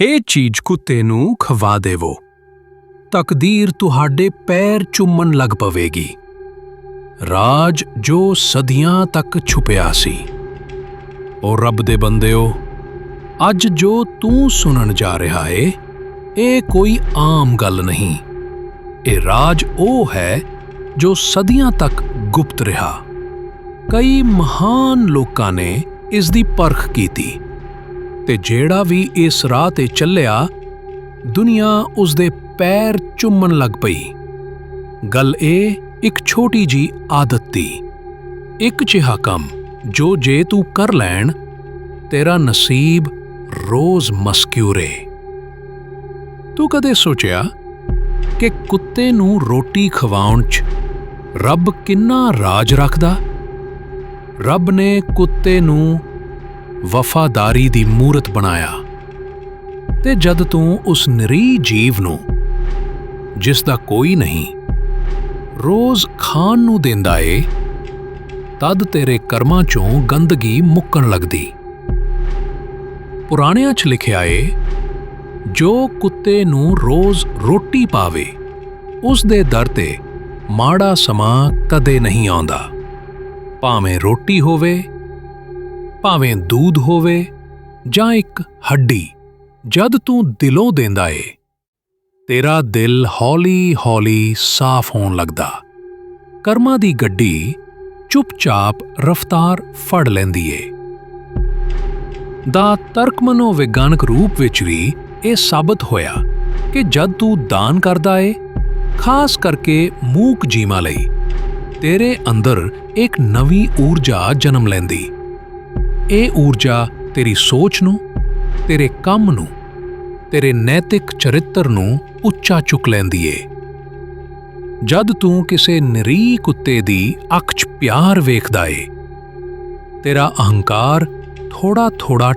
ਇਹ ਚੀਜ਼ ਕੁੱਤੇ ਨੂੰ ਖਵਾ ਦੇਵੋ। ਤਕਦੀਰ ਤੁਹਾਡੇ ਪੈਰ ਚੁੰਮਣ ਲੱਗ ਪਵੇਗੀ। ਰਾਜ ਜੋ ਸਦੀਆਂ ਤੱਕ ਛੁਪਿਆ ਸੀ। ਉਹ ਰੱਬ ਦੇ ਬੰਦਿਓ, ਅੱਜ ਜੋ ਤੂੰ ਸੁਣਨ ਜਾ ਰਿਹਾ ਏ, ਇਹ ਕੋਈ ਆਮ ਗੱਲ ਨਹੀਂ। ਇਹ ਰਾਜ ਉਹ ਹੈ ਜੋ ਸਦੀਆਂ ਤੱਕ ਗੁਪਤ ਰਿਹਾ। ਕਈ ਮਹਾਨ ਲੋਕਾਂ ਨੇ ਇਸ ਦੀ ਪਰਖ ਕੀਤੀ। ਤੇ ਜਿਹੜਾ ਵੀ ਇਸ ਰਾਹ ਤੇ ਚੱਲਿਆ, ਦੁਨੀਆ ਉਸ ਦੇ ਪੈਰ ਚੁੰਮਣ ਲੱਗ ਪਈ। ਗੱਲ ਇਹ, ਇੱਕ ਛੋਟੀ ਜੀ ਆਦਤ ਦੀ। ਇੱਕ ਜਿਹਾ ਕੰਮ, ਜੋ ਜੇ ਤੂੰ ਕਰ ਲੈਣ, ਤੇਰਾ ਨਸੀਬ ਰੋਜ਼ ਮਸਕਿਊਰੇ ਤੂੰ ਕਦੇ ਸੋਚਿਆ ਕਿ ਕੁੱਤੇ ਨੂੰ ਰੋਟੀ ਖਵਾਉਣ 'ਚ ਰੱਬ ਕਿੰਨਾ ਰਾਜ ਰੱਖਦਾ? ਰੱਬ ਨੇ ਕੁੱਤੇ ਨੂੰ ਵਫਾਦਾਰੀ ਦੀ ਮੂਰਤ ਬਣਾਇਆ। ਤੇ ਜਦ ਤੂੰ ਉਸ ਨਿਰੀ ਜੀਵ ਨੂੰ, ਜਿਸ ਦਾ ਕੋਈ ਨਹੀਂ, ਰੋਜ਼ ਖਾਣ ਨੂੰ ਦਿੰਦਾ ਏ, ਤਦ ਤੇਰੇ ਕਰਮਾਂ ਚੋਂ ਗੰਦਗੀ ਮੁੱਕਣ ਲੱਗਦੀ। ਪੁਰਾਣਿਆਂ 'ਚ ਲਿਖਿਆ ਏ, ਜੋ ਕੁੱਤੇ ਨੂੰ ਰੋਜ਼ ਰੋਟੀ ਪਾਵੇ, ਉਸ ਦੇ ਦਰ ਤੇ ਮਾੜਾ ਸਮਾਂ ਕਦੇ ਨਹੀਂ ਆਉਂਦਾ। ਭਾਵੇਂ ਰੋਟੀ ਹੋਵੇ ਭਾਵੇਂ ਦੂਧ ਹੋਵੇ ਜਾਂ ਇੱਕ ਹੱਡੀ, ਜਦ ਤੂੰ ਦਿਲੋਂ ਦਿੰਦਾ ਏ, ਤੇਰਾ ਦਿਲ ਹੌਲੀ-ਹੌਲੀ ਸਾਫ਼ ਹੋਣ ਲੱਗਦਾ। ਕਰਮਾਂ ਦੀ ਗੱਡੀ ਚੁੱਪਚਾਪ ਰਫ਼ਤਾਰ ਫੜ ਲੈਂਦੀ ਏ। ਦਾ ਤਰਕ ਮਨੋਵਿਗਿਆਨਕ ਰੂਪ ਵਿੱਚ ਵੀ ਇਹ ਸਾਬਤ ਹੋਇਆ ਕਿ ਜਦ ਤੂੰ ਦਾਨ ਕਰਦਾ ਏ, ਖਾਸ ਕਰਕੇ ਮੂਕ ਜੀਵਾਂ ਲਈ, ਤੇਰੇ ਅੰਦਰ ਇੱਕ ਨਵੀਂ ਊਰਜਾ ਜਨਮ ਲੈਂਦੀ। ਇਹ ਊਰਜਾ ਤੇਰੀ ਸੋਚ ਨੂੰ, ਤੇਰੇ ਕੰਮ ਨੂੰ, ਤੇਰੇ ਨੈਤਿਕ ਚਰਿੱਤਰ ਨੂੰ ਉੱਚਾ ਚੁੱਕ ਲੈਂਦੀ ਏ। ਜਦ ਤੂੰ ਕਿਸੇ ਨਰੀ ਕੁੱਤੇ ਦੀ ਅੱਖ 'ਚ ਪਿਆਰ ਵੇਖਦਾ ਏ, ਤੇਰਾ ਅਹੰਕਾਰ ਥੋੜਾ ਥੋੜਾ